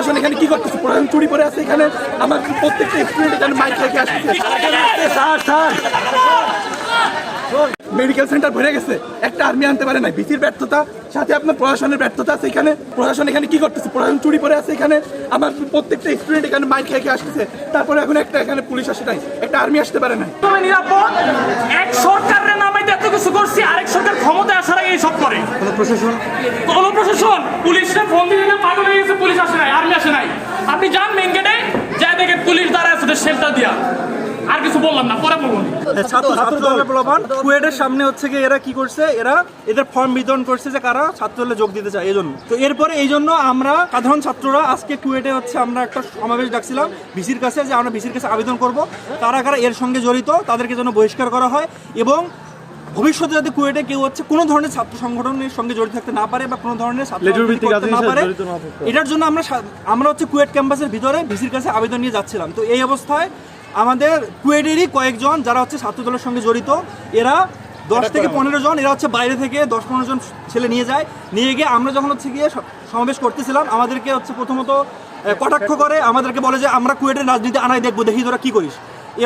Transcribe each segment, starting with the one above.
প্রশাসন এখানে কি করতেছে প্রশাসন চুরি করে আছে এখানে আমার প্রত্যেকটা স্টুডেন্ট এখানে মাইক রেখে স্যার মেডিকেল সেন্টার ভরে গেছে একটা আর্মি আনতে পারে না বিসির ব্যর্থতা সাথে আপনার প্রশাসনের ব্যর্থতা আছে এখানে প্রশাসন এখানে কি করতেছে প্রশাসন চুরি করে আছে এখানে আমার প্রত্যেকটা স্টুডেন্ট এখানে মাইক রেখে আসতেছে তারপরে এখন একটা এখানে পুলিশ আসে নাই একটা আর্মি আসতে পারে না তুমি নিরাপদ এক সরকারের নামে এত কিছু করছি আরেক সরকার ক্ষমতায় আসার আগে এইসব করে প্রশাসন কোন প্রশাসন পুলিশে ফোন দিয়ে পাগল হয়ে গেছে পুলিশ আসে নাই আর্মি আসে নাই আপনি যান মেন গেটে যা দেখে পুলিশ দ্বারা দিয়া। আর কিছু বললাম না পরে বলব। ছাত্র ছাত্র দলের প্রলোভন কুয়েটের সামনে হচ্ছে কি এরা কি করছে এরা এদের ফর্ম বিতরণ করছে যে কারা ছাত্র দলে যোগ দিতে চায় এই জন্য তো এরপরে এই জন্য আমরা সাধারণ ছাত্ররা আজকে কুয়েটে হচ্ছে আমরা একটা সমাবেশ ডাকছিলাম ভিসির কাছে যে আমরা ভিসির কাছে আবেদন করব। কারা কারা এর সঙ্গে জড়িত তাদেরকে যেন বহিষ্কার করা হয় এবং ভবিষ্যতে যাতে কুয়েটে কেউ হচ্ছে কোনো ধরনের ছাত্র সংগঠনের সঙ্গে জড়িত থাকতে না পারে বা কোনো ধরনের ছাত্র না পারে এটার জন্য আমরা আমরা হচ্ছে কুয়েট ক্যাম্পাসের ভিতরে ভিসির কাছে আবেদন নিয়ে যাচ্ছিলাম। তো এই অবস্থায় আমাদের কুয়েটেরই কয়েকজন যারা হচ্ছে ছাত্র দলের সঙ্গে জড়িত এরা দশ থেকে পনেরো জন এরা হচ্ছে বাইরে থেকে দশ পনেরো জন ছেলে নিয়ে যায়। নিয়ে গিয়ে আমরা যখন হচ্ছে গিয়ে সমাবেশ করতেছিলাম আমাদেরকে হচ্ছে প্রথমত কটাক্ষ করে আমাদেরকে বলে যে আমরা কুয়েটের রাজনীতি আনাই দেখব দেখি তোরা কি করিস।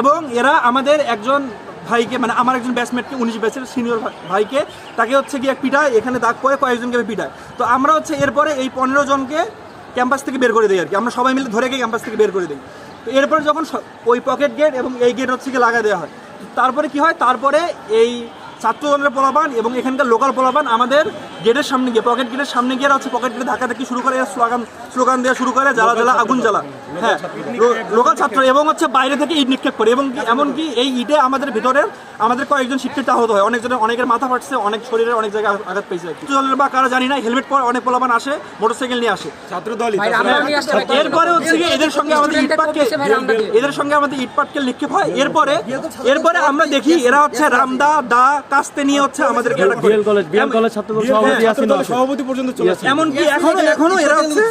এবং এরা আমাদের একজন ভাইকে মানে আমার একজন ব্যাচমেটকে উনিশ ব্যাচের সিনিয়র ভাইকে, তাকে হচ্ছে গিয়ে পিটায়, এখানে দাগ করে কয়েকজনকে পিটায় তো আমরা হচ্ছে এরপরে এই পনেরো জনকে ক্যাম্পাস থেকে বের করে দিই আর কি। আমরা সবাই মিলে ধরে গিয়ে ক্যাম্পাস থেকে বের করে দিই। তো এরপরে যখন ওই পকেট গেট এবং এই গেট হচ্ছে গিয়ে লাগা দেওয়া হয়। তারপরে কি হয়? তারপরে এই ছাত্রদলের পলাবান এবং এখানকার লোকাল পোলাপান আমাদের গেটের সামনে গিয়ে পকেট গেটের সামনে গিয়ে হচ্ছে পকেট গেটে ধাক্কা ধাক্কি শুরু করে স্লোগান স্লোগান দেওয়া শুরু করে জ্বালা জ্বালা আগুন জ্বালা। হ্যাঁ লোকাল ছাত্র এবং হচ্ছে বাইরে থেকে ইট নিক্ষেপ করে এবং এমনকি এই ইটে আমাদের ভিতরের আমাদের কয়েকজন শিক্ষিত আহত হয়। অনেকজনের অনেকের মাথা ফাটছে অনেক শরীরের অনেক জায়গায় আঘাত পেয়েছে। ছাত্র দলের বা কারা জানি না হেলমেট পরে অনেক পোলাপান আসে মোটরসাইকেল নিয়ে আসে। এরপরে হচ্ছে কি এদের সঙ্গে আমাদের ইট পাটকেল এদের সঙ্গে আমাদের ইট পাটকেল নিক্ষেপ হয়। এরপরে এরপরে আমরা দেখি এরা হচ্ছে রামদা দা কাস্তে নিয়ে হচ্ছে আমাদের করে। কলেজ বিএল কলেজ ছাত্র দল সভাপতি পর্যন্ত চলে এমনকি এখনও এখনও এরা হচ্ছে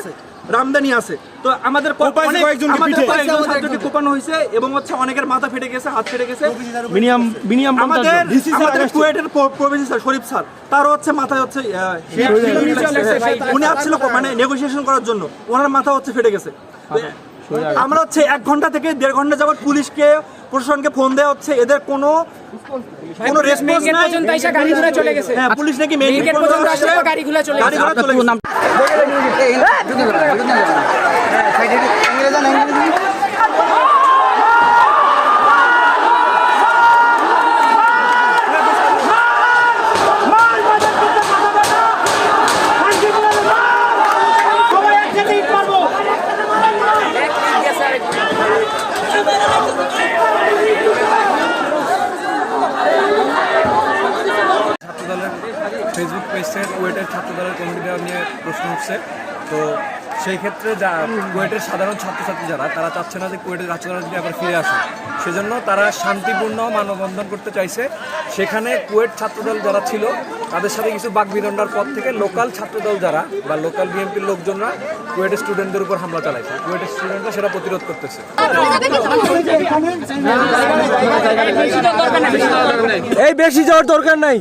রামদানি আছে। তো আমাদের কোপানো হয়েছে এবং হচ্ছে অনেকের মাথা ফেটে গেছে হাত ফেটে গেছে। মিনিমাম মিনিমাম আমাদের আমাদের কুয়েটের স্যার শরীফ স্যার। তারও হচ্ছে মাথায় হচ্ছে উনি আসছিল মানে নেগোসিয়েশন করার জন্য। ওনার মাথা হচ্ছে ফেটে গেছে। আমরা হচ্ছে এক ঘণ্টা থেকে দেড় ঘণ্টা যাবত পুলিশকে প্রশাসনকে ফোন দেওয়া হচ্ছে। এদের কোনো কোনো রেসপন্স নাই। হ্যাঁ পুলিশ নাকি মেইন গেট পর্যন্ত আসলে পর গাড়িগুলো চলে গেছে। গাড়িগুলো চলে গেছে ছাত্রদলের ফেসবুক পেজের ওয়েটের ছাত্রদলের কমিটি দেওয়া নিয়ে প্রশ্ন উঠছে। তো সেই ক্ষেত্রে যা কুয়েটের সাধারণ ছাত্রছাত্রী যারা, তারা চাচ্ছে না যে কুয়েটের ছাত্রদল যদি আবার ফিরে আসে। সেজন্য তারা শান্তিপূর্ণ মানববন্ধন করতে চাইছে। সেখানে কুয়েট ছাত্রদল যারা ছিল তাদের সাথে কিছু বাকবিদণ্ডার পর থেকে লোকাল ছাত্রদল যারা বা লোকাল বিএনপির লোকজনরা কুয়েটের স্টুডেন্টদের উপর হামলা চালাইছে। কুয়েটের স্টুডেন্টরা সেটা প্রতিরোধ করতেছে। এই বেশি যাওয়ার দরকার নাই।